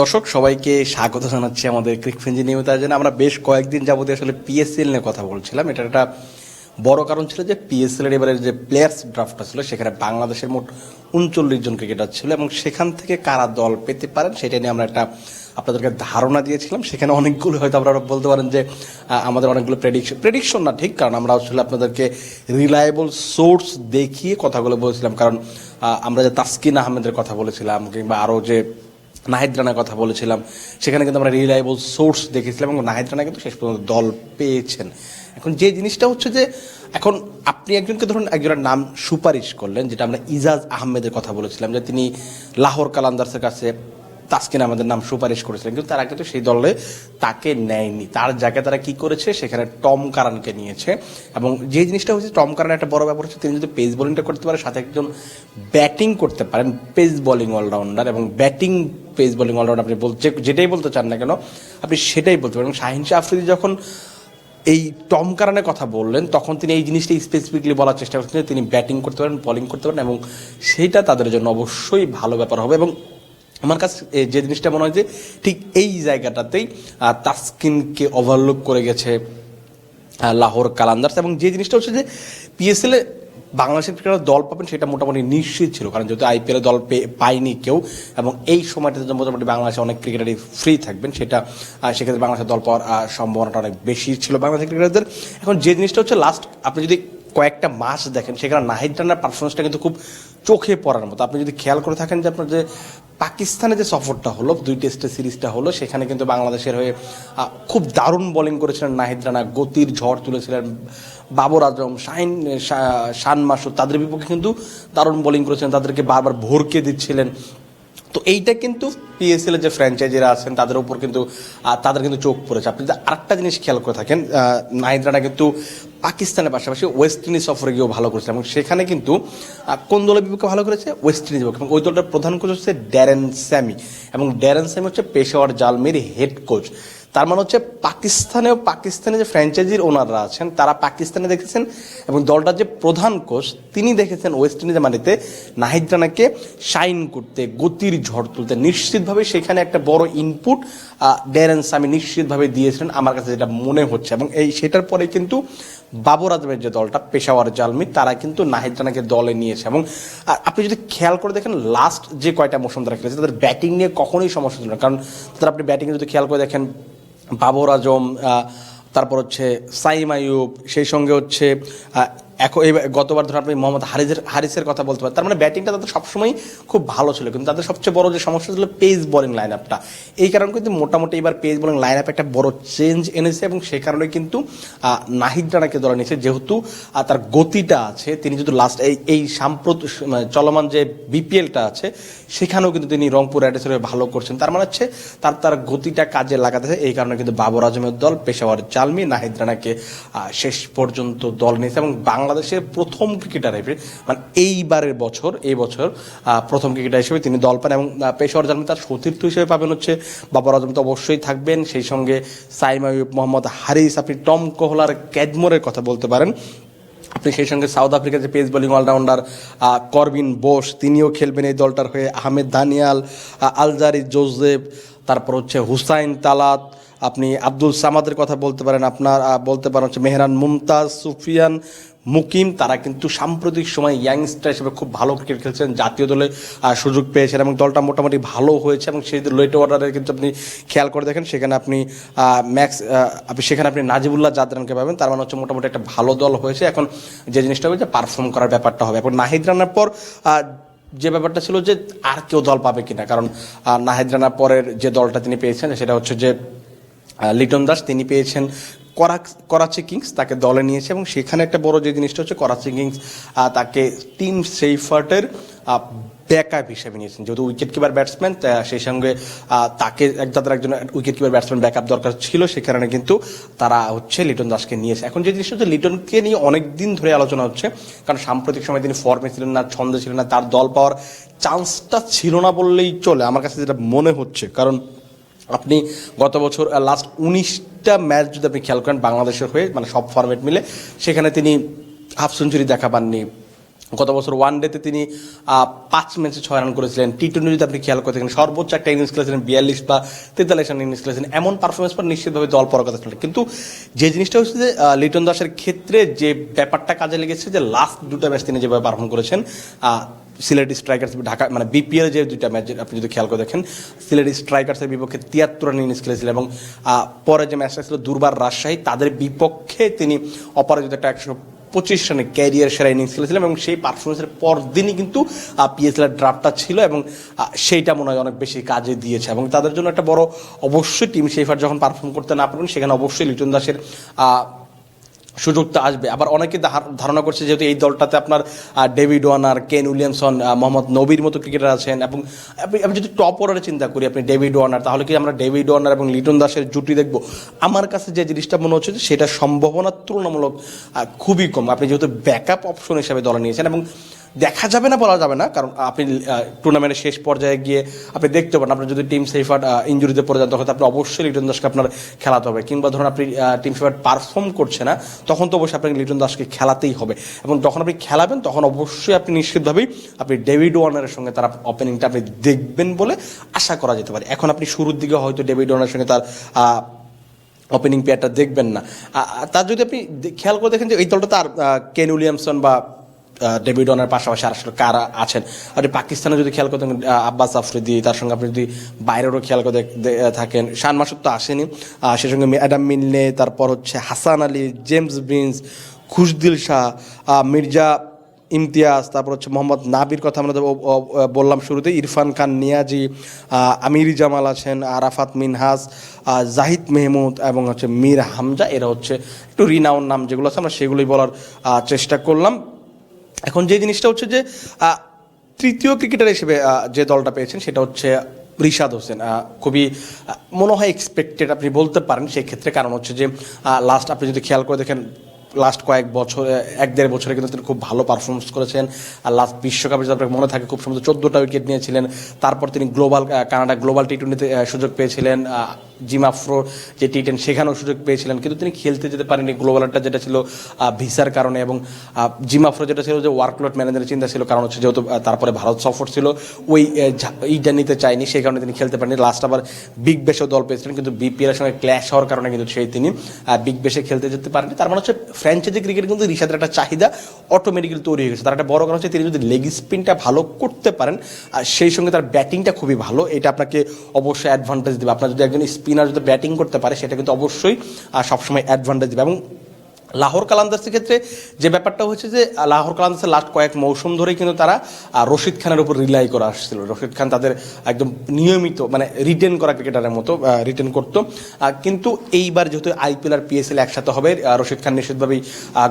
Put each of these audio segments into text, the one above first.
দর্শক, সবাইকে স্বাগত জানাচ্ছি আমাদের ক্রিকফেঞ্জি নিয়মিত আয়োজনে আমরা বেশ কয়েকদিন যাবত আসলে পিএসএল নিয়ে কথা বলছিলাম। এটা একটা বড় কারণ ছিল যে পিএসএল এর এবারে যে প্লেয়ার্স ড্রাফটটা ছিল, সেখানে বাংলাদেশের মোট উনচল্লিশ জন ক্রিকেটার ছিল এবং সেখান থেকে কারা দল পেতে পারেন সেটা নিয়ে আমরা একটা আপনাদেরকে ধারণা দিয়েছিলাম। সেখানে অনেকগুলো হয়তো আপনারা বলতে পারেন যে আমাদের অনেকগুলো প্রেডিকশন প্রেডিকশন না ঠিক, কারণ আমরা আসলে আপনাদেরকে রিলায়েবল সোর্স দেখিয়ে কথাগুলো বলেছিলাম। কারণ আমরা যে তাসকিন আহমেদের কথা বলেছিলাম, কিংবা আরও যে নাহিদ রানার কথা বলেছিলাম। সেখানে কিন্তু আমরা রিলায়েবল সোর্স দেখেছিলাম এবং নাহিদ রানা কিন্তু শেষ পর্যন্ত দল পেয়েছেন। এখন যে জিনিসটা হচ্ছে যে, এখন আপনি একজনকে ধরুন, একজনের নাম সুপারিশ করলেন, যেটা আমরা ইজাজ আহমেদের কথা বলেছিলাম, যে তিনি লাহোর কালান্দার্সের কাছে তাসকিন আমাদের নাম সুপারিশ করেছিলেন, কিন্তু তারা কিন্তু সেই দলে তাকে নেয়নি। তার জায়গায় তারা কি করেছে? সেখানে টম কারানকে নিয়েছে। এবং যে জিনিসটা হচ্ছে টম কারান একটা বড় ব্যাপার হচ্ছে, তিনি যদি পেস বোলিংটা করতে পারে সাথে একজন ব্যাটিং করতে পারেন, পেস বোলিং অলরাউন্ডার, এবং ব্যাটিং, পেস বোলিং অলরাউন্ডার আপনি বলতে যেটাই বলতে চান না কেন, আপনি সেটাই বলতে পারেন। শাহিন শাহ আফ্রিদি যখন এই টম কারানের কথা বললেন, তখন তিনি এই জিনিসটা স্পেসিফিকলি বলার চেষ্টা করছেন যে তিনি ব্যাটিং করতে পারেন বলিং করতে পারেন, এবং সেইটা তাদের জন্য অবশ্যই ভালো ব্যাপার হবে। এবং আমার কাছে যে জিনিসটা মনে হয় যে ঠিক এই জায়গাটাতেই তাস্কিনকে ওভারলুক করে গেছে লাহোর কালান্দার্স এবং যে জিনিসটা হচ্ছে যে পিএসএল এ বাংলাদেশের ক্রিকেটার দল পাবেন সেটা মোটামুটি নিশ্চিত ছিল। কারণ যেহেতু আইপিএল দল পায়নি কেউ এবং এই সময়টাতে মোটামুটি বাংলাদেশে অনেক ক্রিকেটারই ফ্রি থাকবেন, সেটা সেক্ষেত্রে বাংলাদেশের দল পাওয়ার সম্ভাবনাটা অনেক বেশি ছিল বাংলাদেশের ক্রিকেটারদের। এখন যে জিনিসটা হচ্ছে লাস্ট আপনি যদি কয়েকটা মাস দেখেন, সেখানে নাহিদ রানার পারফরমেন্সটা কিন্তু খুব চোখে পড়ার মতো। আপনি যদি খেয়াল করে থাকেন যে আপনার যে পাকিস্তানে যে সফরটা হলো, দুই টেস্টের সিরিজটা হলো, সেখানে কিন্তু বাংলাদেশের হয়ে খুব দারুণ বোলিং করেছিলেন নাহিদ রানা। গতির ঝড় তুলেছিলেন বাবর আজম শাহিন শান মাসুদ, তাদের বিপক্ষে কিন্তু দারুণ বোলিং করেছিলেন, তাদেরকে বারবার ভরকে দিচ্ছিলেন। তো এইটা কিন্তু পিএসএল যে ফ্র্যাঞ্চাইজিরা আছেন, তাদের উপর কিন্তু তাদের কিন্তু চোখ পড়েছে। আপনি যদি আরেকটা জিনিস খেয়াল করে থাকেন নাহিদ রানা কিন্তু পাকিস্তানের পাশাপাশি ওয়েস্ট ইন্ডিজ সফরে গিয়েও ভালো করেছে এবং সেখানে কিন্তু কোন দলের বিপক্ষে ভালো করেছে? ওয়েস্ট ইন্ডিজ এবং ওই দলটার প্রধান কোচ হচ্ছে ড্যারেন স্যামি এবং ড্যারেন স্যামি হচ্ছে পেশাওয়ার জালমির হেড কোচ তার মানে হচ্ছে পাকিস্তানেও পাকিস্তানে যে ফ্র্যাঞ্চাইজির ওনাররা আছেন, তারা পাকিস্তানে দেখেছেন এবং দলটার যে প্রধান কোচ, তিনি দেখেছেন ওয়েস্ট ইন্ডিজের মাটিতে নাহিদ রানাকে শাইন করতে, গতির ঝড় তুলতে। নিশ্চিতভাবে সেখানে একটা বড় ইনপুট ড্যারেন সামি নিশ্চিতভাবে দিয়েছিলেন আমার কাছে যেটা মনে হচ্ছে। এবং এই সেটার পরে কিন্তু বাবর আজমের যে দলটা, পেশাওয়ার জালমি, তারা কিন্তু নাহিদ রানাকে দলে নিয়েছে। এবং আপনি যদি খেয়াল করে দেখেন লাস্ট যে কয়টা মৌসুম তারা খেলেছে, তাদের ব্যাটিং নিয়ে কখনোই সমস্যা ছিল না। কারণ তারা আপনি ব্যাটিংয়ে যদি খেয়াল করে দেখেন বাবর আজম তারপর হচ্ছে সাইম আইয়ুব সেই সঙ্গে হচ্ছে এখন এই গতবার ধরুন আপনি মোহাম্মদ হারিজের হারিসের কথা বলতে পারেন, তার মানে ব্যাটিংটা তাদের সবসময় খুব ভালো ছিল, কিন্তু তাদের সবচেয়ে বড় যে সমস্যা ছিল পেস বোলিং লাইন আপটা এই কারণে কিন্তু মোটামুটি এবার পেস বোলিং লাইন আপ একটা বড় চেঞ্জ এনেছে এবং সেই কারণে কিন্তু নাহিদ রানাকে ধরে নিয়েছে, যেহেতু তার গতিটা আছে, তিনি যদি লাস্ট এই এই সাম্প্রত মানে চলমান যে বিপিএলটা আছে, সেখানেও কিন্তু তিনি রংপুর রাইডার্সের হয়ে ভালো করছেন। তার মানে হচ্ছে, তার তার গতিটা কাজে লাগাতেছে, এই কারণে কিন্তু বাবর আজমের দল, পেশাওয়ার জালমি নাহিদ রানাকে শেষ পর্যন্ত দল নিয়েছে এবং বাংলাদেশের প্রথম ক্রিকেটার হিসেবে মানে এইবারের বছর এই বছর প্রথম ক্রিকেটার হিসেবে তিনি দল পান এবং আহ, পেশাওয়ার তার সতীর্থ হিসেবে পাবেন হচ্ছে বাবর আজম। তো অবশ্যই থাকবেন। সেই সঙ্গে সাইম মোহাম্মদ হারিস আপনি টম কোহলার ক্যাডমোরের কথা বলতে পারেন। আপনি সেই সঙ্গে সাউথ আফ্রিকার যে pace bowling allrounder Corbin Bosch তিনিও খেলবেন এই দলটার হয়ে। আহমেদ দানিয়াল আলজারি জোজেফ তারপর হচ্ছে হুসাইন তালাত আপনি আব্দুল সামাদের কথা বলতে পারেন। আপনার বলতে পারেন হচ্ছে মেহরান মুমতাজ সুফিয়ান মুকিম, তারা কিন্তু সাম্প্রতিক সময় ইয়াংস্টার হিসেবে খুব ভালো ক্রিকেট খেলছেন। জাতীয় দলে সুযোগ পেয়েছেন এবং দলটা মোটামুটি ভালো হয়েছে এবং সেই লেট অর্ডারে কিন্তু আপনি খেয়াল করে দেখেন, সেখানে আপনি ম্যাক্স আপনি, সেখানে আপনি নাজিবুল্লাহ জাদরানকে পাবেন। তার মানে হচ্ছে মোটামুটি একটা ভালো দল হয়েছে। এখন যে জিনিসটা হবে যে পারফর্ম করার ব্যাপারটা হবে। এখন নাহিদ রানার পর যে ব্যাপারটা ছিল যে আর কেউ দল পাবে কিনা। কারণ নাহিদ রানার পরের যে দলটা তিনি পেয়েছেন, সেটা হচ্ছে যে লিটন দাস তিনি পেয়েছেন করাচি কিংস তাকে দলে নিয়েছে এবং সেখানে একটা বড় যে জিনিসটা হচ্ছে করাচি কিংস তাকে টিম সেইফার্টের ব্যাকআপ হিসেবে নিয়েছেন। যেহেতু উইকেট কিপার ব্যাটসম্যান সেই সঙ্গে তাকে এক তাদের একজন উইকেট কিপার ব্যাটসম্যান ব্যাকআপ দরকার ছিল সে কারণে কিন্তু তারা হচ্ছে লিটন দাসকে নিয়েছে। এখন যে জিনিসটা হচ্ছে লিটনকে নিয়ে অনেক দিন ধরে আলোচনা হচ্ছে, কারণ সাম্প্রতিক সময় তিনি ফর্মে ছিলেন না, ছন্দে ছিলেন না, তার দল পাওয়ার চান্সটা ছিল না বললেই চলে। আমার কাছে যেটা মনে হচ্ছে, কারণ আপনি গত বছর লাস্ট উনিশটা ম্যাচ যদি আপনি খেয়াল করেন বাংলাদেশের হয়ে মানে সব ফরম্যাট মিলে, সেখানে তিনি হাফ সেঞ্চুরি দেখা পাননি। গত বছর ওয়ান ডেতে তিনি পাঁচ ম্যাচে ছয় রান করেছিলেন। টি টোয়েন্টি যদি আপনি খেয়াল করে থাকেন, সর্বোচ্চ একটা ইনিংস খেলেছিলেন, বিয়াল্লিশ বা তেতাল্লিশ রান ইনিংস খেলেছেন এমন পারফরমেন্স পর নিশ্চিতভাবে দল পর কথা ছিল কিন্তু যে জিনিসটা হচ্ছে যে লিটন দাসের ক্ষেত্রে যে ব্যাপারটা কাজে লেগেছে, যে লাস্ট দুটো ম্যাচ তিনি যেভাবে পারফর্ম করেছেন সিলেটি স্ট্রাইকার্স, ঢাকা মানে বিপিএল যে দুইটা ম্যাচ আপনি যদি খেয়াল করে দেখেন, সিলেটি স্ট্রাইকার্সের বিপক্ষে তিয়াত্তর রান ইনিংস খেলেছিলেন এবং পরে যে ম্যাচটা ছিল দুর্বার রাজশাহী, তাদের বিপক্ষে তিনি অপরাজিত একটা একশো পঁচিশ রানে ক্যারিয়ার সেরা ইনিংস খেলেছিলেন এবং সেই পারফরমেন্সের পর দিনই কিন্তু পিএসএল এর ড্রাফটটা ছিল এবং সেইটা মনে হয় অনেক বেশি কাজে দিয়েছে এবং তাদের জন্য একটা বড় অবশ্যই টিম সেইফার যখন পারফর্ম করতে না পারবেন, সেখানে অবশ্যই লিটন দাসের সুযোগটা আসবে। আবার অনেকে ধার- ধারণা করছে যেহেতু এই দলটাতে আপনার David Warner, Kane Williamson Mohammad নবীর মতো ক্রিকেটার আছেন এবং আমি যদি টপ অর্ডারে চিন্তা করি আপনি ডেভিড ওয়ার্নার, তাহলে কি আমরা ডেভিড ওয়ার্নার এবং লিটন দাসের জুটি দেখব? আমার কাছে যে জিনিসটা মনে হচ্ছে সেটা সম্ভাবনা তুলনামূলক খুবই কম। আপনি যেহেতু ব্যাকআপ অপশন হিসাবে দলে নিয়েছেন এবং দেখা যাবে না, বলা যাবে না। কারণ আপনি টুর্নামেন্টের শেষ পর্যায়ে গিয়ে আপনি দেখতে পারেন। আপনার যদি টিম সেফার ইঞ্জুরিতে পড়ে যান, তখন আপনি অবশ্যই লিটন দাসকে আপনার খেলাতে হবে। কিংবা ধরুন আপনি টিম সেফার পারফর্ম করছে না, তখন তো অবশ্যই আপনাকে লিটন দাসকে খেলাতেই হবে। এবং যখন আপনি খেলাবেন, তখন অবশ্যই আপনি নিশ্চিতভাবেই আপনি ডেভিড ওয়ার্নারের সঙ্গে তার ওপেনিংটা আপনি দেখবেন বলে আশা করা যেতে পারে। এখন আপনি শুরুর দিকে হয়তো ডেভিড ওয়ার্নারের সঙ্গে তার ওপেনিং প্লেয়ারটা দেখবেন না। তার যদি আপনি খেয়াল করে দেখেন যে এই দলটা তার কেন উইলিয়ামসন বা ডেভিড পাশাপাশি আর আসলে কারা আছেন? আর পাকিস্তানে যদি খেয়াল করতেন আব্বাস আফ্রিদি তার সঙ্গে আপনি যদি বাইরেরও খেয়াল করে থাকেন, শান মাসুদ তো আসেনি। সেই সঙ্গে অ্যাডাম মিলনে তারপর হচ্ছে হাসান আলী, জেমস ব্রিন্স খুশদিল শাহ মির্জা ইমতিয়াজ, তারপর হচ্ছে মোহাম্মদ নাবির কথা আমরা বললাম শুরুতে। ইরফান খান নিয়াজি আমির জামাল আছেন, আরাফাত মিনহাস জাহিদ মেহমুদ এবং হচ্ছে মীর হামজা। এরা হচ্ছে একটু রিনাউন নাম যেগুলো আছে, আমরা সেগুলোই বলার চেষ্টা করলাম। এখন যে জিনিসটা হচ্ছে যে তৃতীয় ক্রিকেটার হিসেবে যে দলটা পেয়েছেন সেটা হচ্ছে রিশাদ হোসেন। খুবই মনে হয় এক্সপেক্টেড আপনি বলতে পারেন সেই ক্ষেত্রে। কারণ হচ্ছে যে লাস্ট আপনি যদি খেয়াল করে দেখেন লাস্ট কয়েক বছর এক দেড় বছরে কিন্তু তিনি খুব ভালো পারফরমেন্স করেছেন। আর লাস্ট বিশ্বকাপে যদি আপনার মনে থাকে, খুব সম্ভবত চোদ্দোটা উইকেট নিয়েছিলেন। তারপর তিনি গ্লোবাল কানাডা গ্লোবাল টি টোয়েন্টিতে সুযোগ পেয়েছিলেন। আহ, জিম আফ্রো যে টি টেন সেখানেও সুযোগ পেয়েছিলেন। কিন্তু তিনি খেলতে যেতে পারেনি গ্লোবালটা যেটা ছিল ভিসার কারণে এবং আহ, জিম আফ্রো যেটা ছিল যে ওয়ার্কলোড ম্যানেজারের চিন্তা ছিল। কারণ হচ্ছে যেহেতু তারপরে ভারত সফর ছিল ওই এইটা নিতে চায়নি। সেই কারণে তিনি খেলতে পারেননি। লাস্ট আবার বিগ বেশেও দল পেয়েছিলেন। কিন্তু বিপিএল এর সঙ্গে ক্ল্যাশ হওয়ার কারণে কিন্তু সেই তিনি বিগ বেশে খেলতে যেতে পারেনি তার মানে হচ্ছে ফ্র্যাঞ্চাইজি ক্রিকেট কিন্তু রিশাদের একটা চাহিদা অটোমেটিক্যালি তৈরি হয়ে গেছে। তার একটা বড় কারণ হচ্ছে তিনি যদি লেগ স্পিনটা ভালো করতে পারেন আর সেই সঙ্গে তার ব্যাটিংটা খুবই ভালো। এটা আপনাকে অবশ্যই অ্যাডভান্টেজ দেবে। আপনার যদি একজন স্পিনার যদি ব্যাটিং করতে পারে, সেটা কিন্তু অবশ্যই সবসময় অ্যাডভান্টেজ দেবে। এবং লাহোর কালান্দাসের ক্ষেত্রে যে ব্যাপারটা হচ্ছে যে লাহোর কালান্দাসের লাস্ট কয়েক মৌসুম ধরেই কিন্তু তারা রশিদ খানের উপর রিলাই করে আসছিল। রশিদ খান তাদের একদম নিয়মিত মানে রিটেন করা ক্রিকেটারের মতো রিটেন করতো। কিন্তু এইবার যেহেতু আইপিএল আর পিএসএল একসাথে হবে রশিদ খান নিশ্চিতভাবেই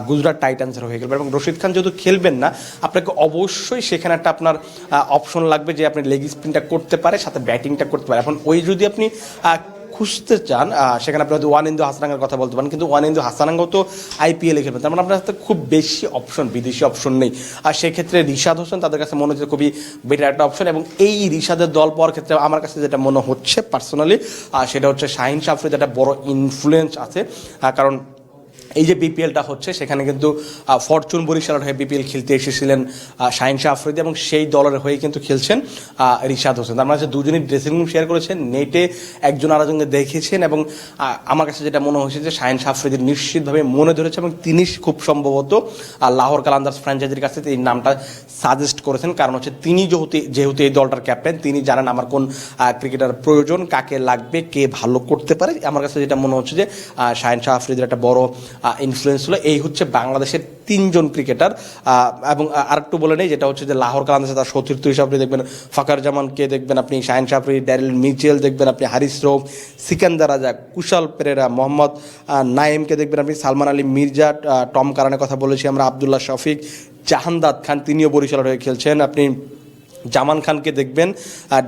গুজরাট টাইটান্সের হয়ে গেল। এবং রশিদ খান যেহেতু খেলবেন না, আপনাকে অবশ্যই সেখানে একটা আপনার অপশন লাগবে যে আপনি লেগ স্পিনটা করতে পারে, সাথে ব্যাটিংটা করতে পারে। এখন ওই যদি আপনি খুঁজতে চান সেখানে আপনি হয়তো ওয়ান ইন্দু হাসানাঙ্গার কথা বলতে পারেন, কিন্তু ওয়ান ইন্দু হাসানাঙ্গাও তো আইপিএল খেলবেন। তার মানে আপনার কাছে খুব বেশি অপশন বিদেশি অপশন নেই। আর সেক্ষেত্রে রিশাদ হোসেন, তাদের কাছে মনে হচ্ছে খুবই বেটার একটা অপশন এবং এই রিশাদের দল পাওয়ার ক্ষেত্রে আমার কাছে যেটা মনে হচ্ছে পার্সোনালি সেটা হচ্ছে শাহিন শাফরিদ একটা বড় ইনফ্লুয়েন্স আছে। কারণ এই যে বিপিএলটা হচ্ছে, সেখানে কিন্তু ফরচুন বরিশালের হয়ে বিপিএল খেলতে এসেছিলেন শাহিন শাহ আফ্রিদি এবং সেই দলের হয়ে কিন্তু খেলছেন রিশাদ হোসেন। তার মাঝে দুজনই ড্রেসিং রুম শেয়ার করেছেন, নেটে একজন আরেকজনকে দেখেছেন এবং আমার কাছে যেটা মনে হয়েছে যে শাহিন শাহ আফ্রিদি নিশ্চিতভাবে মনে ধরেছে এবং তিনি খুব সম্ভবত লাহোর কালান্দার্স ফ্র্যাঞ্চাইজির কাছে এই নামটা সাজেস্ট করেছেন। কারণ হচ্ছে তিনি যেহেতু যেহেতু এই দলটার ক্যাপ্টেন তিনি জানেন আমার কোন ক্রিকেটার প্রয়োজন, কাকে লাগবে, কে ভালো করতে পারে। আমার কাছে যেটা মনে হচ্ছে যে শাহিন শাহ আফ্রিদির একটা বড় ইনফ্লুয়েন্স হলো এই হচ্ছে বাংলাদেশের তিনজন ক্রিকেটার এবং আর আরেকটু বলে নেই, যেটা হচ্ছে যে লাহোর কালান্দাসে তার সতীর্থ হিসাবে দেখবেন ফাকার জামানকে দেখবেন, আপনি শাহিন শাহ আফ্রিদি, ড্যারিল মিচেল দেখবেন, আপনি হারিস রৌফ, সিকান্দার রাজা, কুশাল পেরেরা, মোহাম্মদ নাইমকে দেখবেন, আপনি সালমান আলী মির্জা টম কারানের কথা বলেছি আমরা, আবদুল্লাহ শফিক জাহানদাদ খান তিনিও বরিশালের হয়ে খেলছেন। আপনি জামান খানকে দেখবেন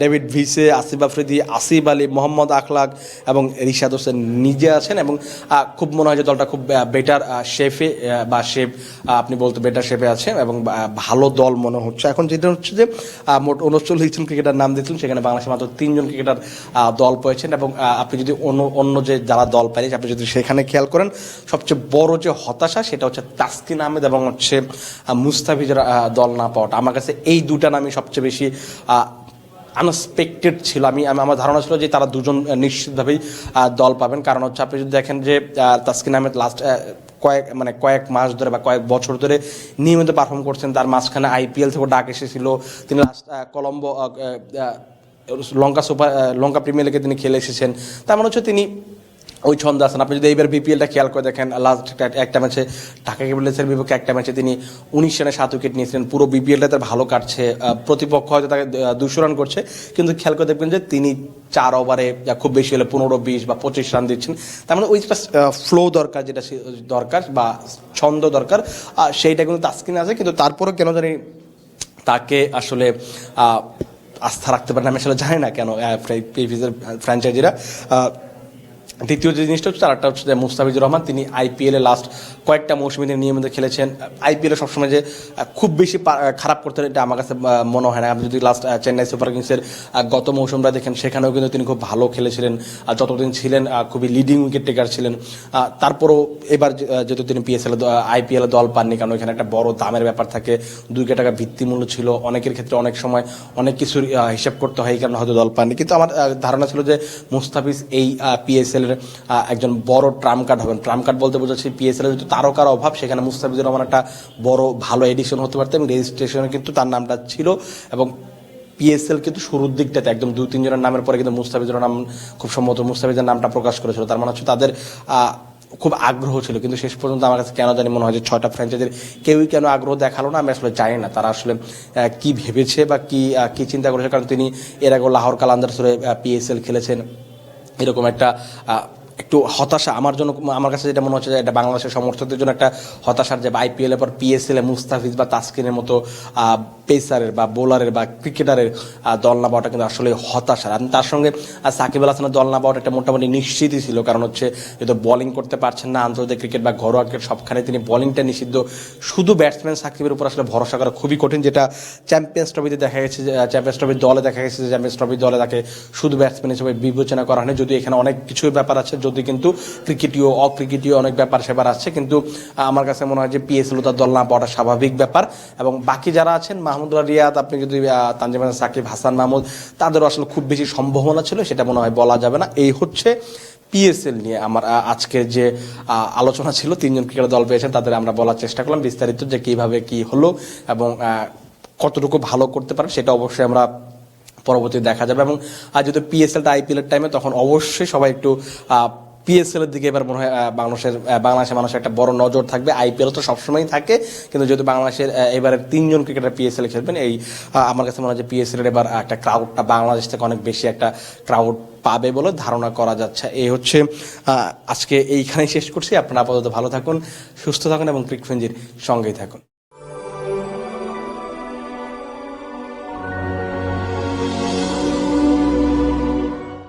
ডেভিড ভিসে, আসিফ আফ্রিদি, আসিফ আলী, মোহাম্মদ আখলাক এবং রিশাদ হোসেন নিজে আছেন এবং খুব মনে হয় যে দলটা খুব বেটার শেফে বা শেপ আপনি বলতে বেটার শেপে আছে এবং ভালো দল মনে হচ্ছে। এখন যেটা হচ্ছে যে মোট উনচল্লিশ জন ক্রিকেটার নাম দিয়েছিলেন, সেখানে বাংলাদেশে মাত্র তিনজন ক্রিকেটার দল পেয়েছেন এবং আপনি যদি অন্য অন্য যে যারা দল পাইছে আপনি যদি সেখানে খেয়াল করেন, সবচেয়ে বড় যে হতাশা, সেটা হচ্ছে তাসকিন আহমেদ এবং হচ্ছে মুস্তাফিজের দল না পাওয়াটা। আমার কাছে এই দুটা নামই সবচেয়ে বেশি আনএক্সপেক্টেড ছিল। আমি, আমি- আমার ধারণা ছিল যে তারা দুজন নিশ্চিতভাবেই দল পাবেন। কারণ হচ্ছে আপনি যদি দেখেন যে তাসকিন আহমেদ লাস্ট কয়েক মানে কয়েক মাস ধরে বা কয়েক বছর ধরে নিয়মিত পারফর্ম করছেন। তার মাঝখানে আইপিএল থেকে ডাক এসেছিল। তিনি last Colombo Lanka super Lanka premier লিগে তিনি খেলে এসেছেন। তার মানে হচ্ছে তিনি ওই ছন্দ আছেন। আপনি যদি এইবার বিপিএলটা খেয়াল করে দেখেন লাস্ট একটা ম্যাচে ঢাকা ক্যাপিটালসের বিপক্ষে একটা ম্যাচে তিনি উনিশ রানে সাত উইকেট নিয়েছিলেন। পুরো বিপিএলটা তার ভালো কাটছে। প্রতিপক্ষ হয়তো তাকে দুশো রান করছে। কিন্তু খেয়াল করে দেখবেন যে তিনি চার ওভারে খুব বেশি হলে পনেরো, বিশ বা পঁচিশ রান দিচ্ছেন। তার মানে ওই যেটা ফ্লো দরকার যেটা দরকার বা ছন্দ দরকার। সেইটা কিন্তু তাস্কিনে আছে। কিন্তু তারপরেও কেন জানি তাকে আসলে আস্থা রাখতে পারে না। আমি আসলে জানি না কেন ফ্র্যাঞ্চাইজিরা দ্বিতীয় যে জিনিসটা হচ্ছে তার একটা হচ্ছে যে মুস্তাফিজুর রহমান, তিনি আইপিএলে লাস্ট কয়েকটা মৌসুমে তিনি নিয়মিত খেলেছেন। আইপিএলে সবসময় যে খুব বেশি খারাপ করতেন, এটা আমার কাছে মনে হয় না। আপনি যদি লাস্ট চেন্নাই সুপার কিংসের গত মৌসুমটা দেখেন, সেখানেও কিন্তু তিনি খুব ভালো খেলেছিলেন। যতদিন ছিলেন খুবই লিডিং উইকেট টেকার ছিলেন। তারপরও এবার যেহেতু তিনি পিএসএল আইপিএল দল পাননি, কারণ এখানে একটা বড় দামের ব্যাপার থাকে। দুই কোটি টাকা ভিত্তিমূল্য ছিল। অনেকের ক্ষেত্রে অনেক সময় অনেক কিছুর হিসাব করতে হয়, এই কারণে হয়তো দল পাননি। কিন্তু আমার ধারণা ছিল যে মুস্তাফিজ এই পিএসএল একজন বড় ট্রাম কার্ড হবেন। ট্রাম কার্ড বলতে বোঝাচ্ছি পিএসএল যেহেতু তারকার অভাব, সেখানে মুস্তাফিজুর রহমান একটা বড়, ভালো এডিশন হতে পারতেন। এবং রেজিস্ট্রেশনে কিন্তু তার নামটা ছিল এবং পিএসএল কিন্তু শুরুর দিকটাতে একদম দু, তিনজনের নামের পরে কিন্তু মুস্তাফিজুর নাম খুব সম্ভবত মুস্তাফিজের নামটা প্রকাশ করেছিল। তার মানে হচ্ছে তাদের খুব আগ্রহ ছিল। কিন্তু শেষ পর্যন্ত আমার কাছে কেন জানি মনে হয় যে ছয়টা ফ্র্যাঞ্চাইজির কেউই কেন আগ্রহ দেখাল না, আমি আসলে জানি না। তারা আসলে কি ভেবেছে বা কি কি চিন্তা করেছে? কারণ তিনি এর আগে লাহোর কালান্দার সুরে পিএসএল খেলেছেন। এরকম একটা একটু হতাশা, আমার জন্য, আমার কাছে যেটা মনে হচ্ছে যে এটা বাংলাদেশের সমর্থকদের জন্য একটা হতাশার যে আইপিএল এর পর পিএসএল এ মুস্তাফিজ বা তাসকিনের মতো পেসারের বা বোলারের বা ক্রিকেটারের দল না পাওয়াটা কিন্তু আসলে হতাশার। আর তার সঙ্গে সাকিব আল হাসানের দল না পাওয়াটা একটা মোটামুটি নিশ্চিতই ছিল। কারণ হচ্ছে যেহেতু বোলিং করতে পারছেন না, আন্তর্জাতিক ক্রিকেট বা ঘরোয়া ক্রিকেট সবখানে তিনি বোলিংটা নিষিদ্ধ। শুধু ব্যাটসম্যান সাকিবের উপর আসলে ভরসা করা খুবই কঠিন, যেটা চ্যাম্পিয়ন্স ট্রফিতে দেখা গেছে চ্যাম্পিয়ন্স ট্রফির দলে দেখা গেছে যে চ্যাম্পিয়ন্স ট্রফির দলে তাকে শুধু ব্যাটসম্যান হিসেবে বিবেচনা করা হয়নি। যদি এখানে অনেক কিছুই ব্যাপার আছে যদি কিন্তু ক্রিকেটীয় অক্রিকেটীয় অনেক ব্যাপার সেবার আছে কিন্তু আমার কাছে মনে হয় যে পিএসএল তার দল না পাওয়াটা স্বাভাবিক ব্যাপার। এবং বাকি যারা আছেন মাহমুদুল্লাহ রিয়াদ আপনি যদি আহ, তানজিম হাসান সাকিব হাসান মাহমুদ তাদেরও আসলে খুব বেশি সম্ভাবনা ছিল সেটা মনে হয় বলা যাবে না। এই হচ্ছে পিএসএল নিয়ে আমার আজকের যে আলোচনা ছিল। তিনজন ক্রিকেট দল পেয়েছেন তাদের আমরা বলার চেষ্টা করলাম বিস্তারিত যে কীভাবে কি হলো এবং কতটুকু ভালো করতে পারে সেটা অবশ্যই আমরা পরবর্তী দেখা যাবে। এবং আর যদি পিএসএলটা আইপিএল এর টাইমে তখন অবশ্যই সবাই একটু পিএসএল এর দিকে এবার মনে হয় বাংলাদেশের বাংলাদেশের মানুষের একটা বড় নজর থাকবে। আইপিএল তো সবসময়ই থাকে, কিন্তু যেহেতু বাংলাদেশের এবারে তিনজন ক্রিকেটার পিএসএল খেলবেন, এই আমার কাছে মনে হয় যে পিএসএল এর এবার, একটা ক্রাউডটা বাংলাদেশ থেকে অনেক বেশি একটা ক্রাউড পাবে বলে ধারণা করা যাচ্ছে। এই হচ্ছে আজকে এইখানেই শেষ করছি। আপনারা আপাতত ভালো থাকুন, সুস্থ থাকুন এবং ক্রিকফেঞ্জির সঙ্গেই থাকুন।